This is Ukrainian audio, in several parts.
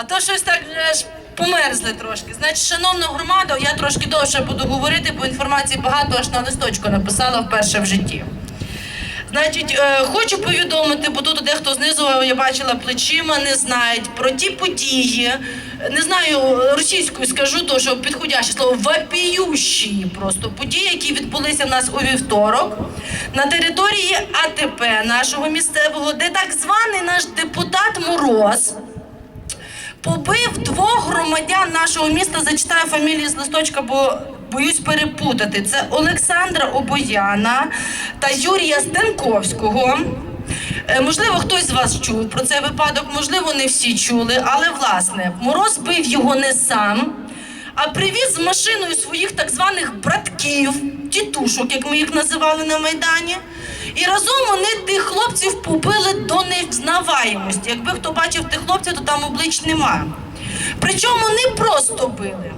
А то щось так е, ж померзли трошки. Значить, шановна громада, я трошки довше буду говорити, бо інформації багато аж на листочку написала вперше в житті. Значить, е, хочу повідомити, бо тут дехто знизу я бачила плечима, не знають про ті події. Не знаю російською скажу, то що підходяще слово вапіющі просто події, які відбулися в нас у вівторок на території АТП нашого місцевого, де так званий наш депутат Мороз побив двох громадян нашого міста. Зачитаю фамілії з листочка, бо боюсь перепутати. Це Олександра Обояна та Юрія Стенковського. Е, Можливо, хтось з вас чув про цей випадок, можливо, не всі чули, але власне мороз бив його не сам, а привіз з машиною своїх так званих братків, тітушок, як ми їх називали на Майдані. І разом вони тих хлопців побили до невзнаваємості. Якби хто бачив тих хлопців, то там облич нема. Причому не просто били,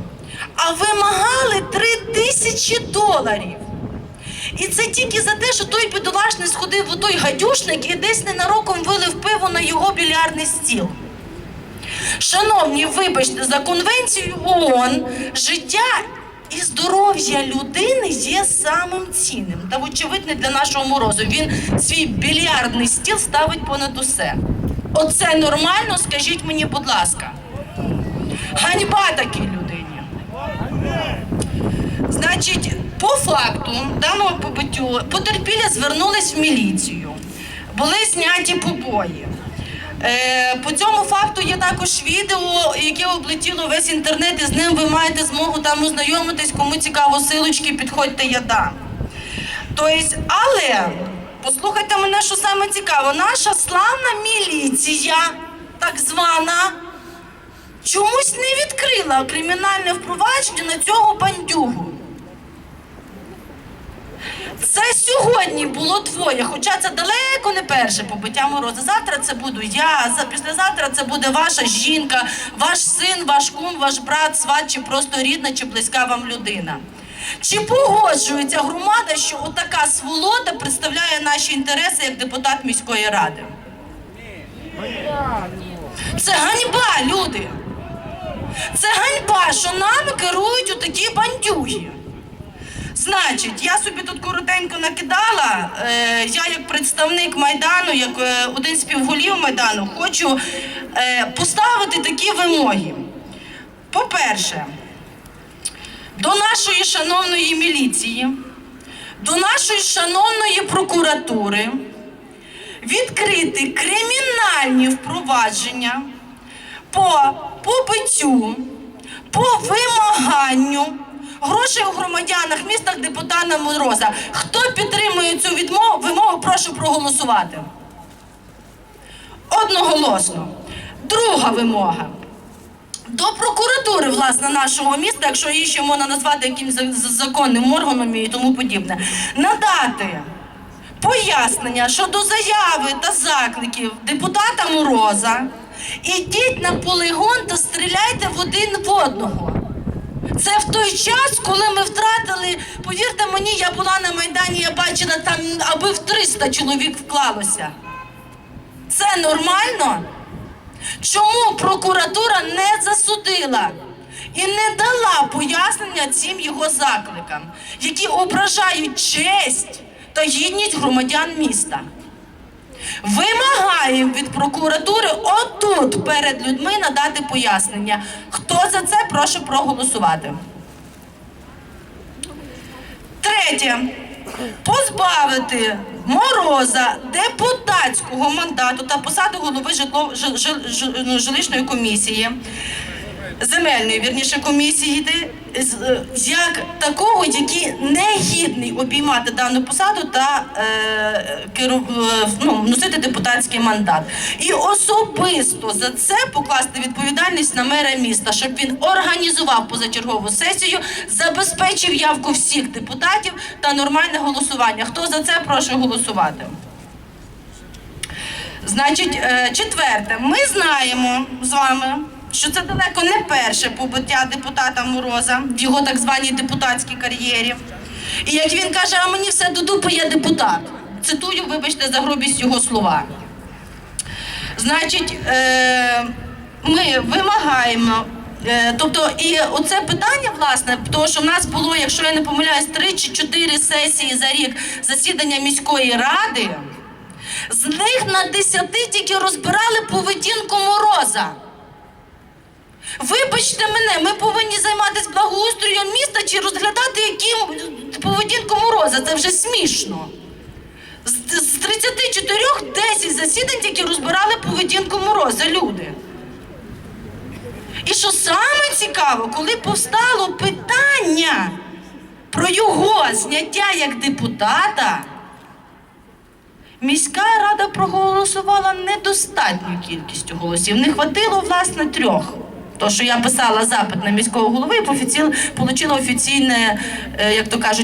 а вимагали три тисячі доларів. І це тільки за те, що той бідолашний сходив у той гадюшник і десь ненароком вилив пиво на його більярдний стіл. Шановні, вибачте, за конвенцією ООН життя і здоров'я людини є самим цінним. Та вочевидне для нашого морозу. Він свій більярдний стіл ставить понад усе. Оце нормально, скажіть мені, будь ласка. Ганьба такій людині. Значить, по факту даного побиттю потерпілі звернулись в міліцію. Були зняті побої. Е, по цьому факту є також відео, яке облетіло весь інтернет, і з ним ви маєте змогу там ознайомитись. Кому цікаво, силочки, підходьте, я дам. Тобто, але послухайте мене, що саме цікаво, наша славна міліція, так звана, чомусь не відкрила кримінальне впровадження на цього бандюгу. Це сьогодні було двоє, хоча це далеко не перше побиття мороза. Завтра це буду я, за післязавтра це буде ваша жінка, ваш син, ваш кум, ваш брат, сват, чи просто рідна, чи близька вам людина. Чи погоджується громада, що отака сволота представляє наші інтереси як депутат міської ради? Це ганьба, люди. Це ганьба, що нами керують отакі бандюги. Значить, я собі тут коротенько накидала. Е, я, як представник Майдану, як е, один з півголів Майдану, хочу е, поставити такі вимоги. По-перше, до нашої шановної міліції, до нашої шановної прокуратури відкрити кримінальні впровадження по побиттю, по вимаганню грошей у громадянах містах депутата Мороза. Хто підтримує цю відмову, вимогу, прошу проголосувати. Одноголосно. Друга вимога. До прокуратури, власне, нашого міста, якщо її ще можна назвати якимось за- за- законним органом і тому подібне, надати пояснення щодо заяви та закликів депутата Мороза. Ідіть на полігон та стріляйте в один в одного. Це в той час, коли ми втратили, повірте мені, я була на Майдані, я бачила там, аби в 300 чоловік вклалося. Це нормально? Чому прокуратура не засудила і не дала пояснення цим його закликам, які ображають честь та гідність громадян міста? Вимагаємо від прокуратури отут перед людьми надати пояснення. Хто за це прошу проголосувати? Третє. Позбавити мороза депутатського мандату та посади голови ну, жилищної комісії, земельної вірніше комісії, е, як такого, який не гідний обіймати дану посаду та е, керу, е, ну, носити депутатський мандат. І особисто за це покласти відповідальність на мера міста, щоб він організував позачергову сесію, забезпечив явку всіх депутатів та нормальне голосування. Хто за це прошу голосувати? Значить, е, четверте, ми знаємо з вами, що це далеко не перше побиття депутата Мороза в його так званій депутатській кар'єрі. І як він каже, а мені все до дупи, я депутат. Цитую, вибачте, за грубість його слова. Значить, е, ми вимагаємо. е, Тобто, і оце питання, власне, тому що в нас було, якщо я не помиляюсь, три чи чотири сесії за рік засідання міської ради. З них на десяти тільки розбирали поведінку мороза. Вибачте мене, ми повинні займатися благоустроєм міста чи розглядати яким поведінку мороза. Це вже смішно. З, з 34 10 засідань тільки розбирали поведінку мороза люди. І що саме цікаво, коли повстало питання про його зняття як депутата, міська рада проголосувала недостатню кількістю голосів. Не хватило, власне, трьох. То, що я писала запит на міського голови і отримала офіційне, е, як то кажуть,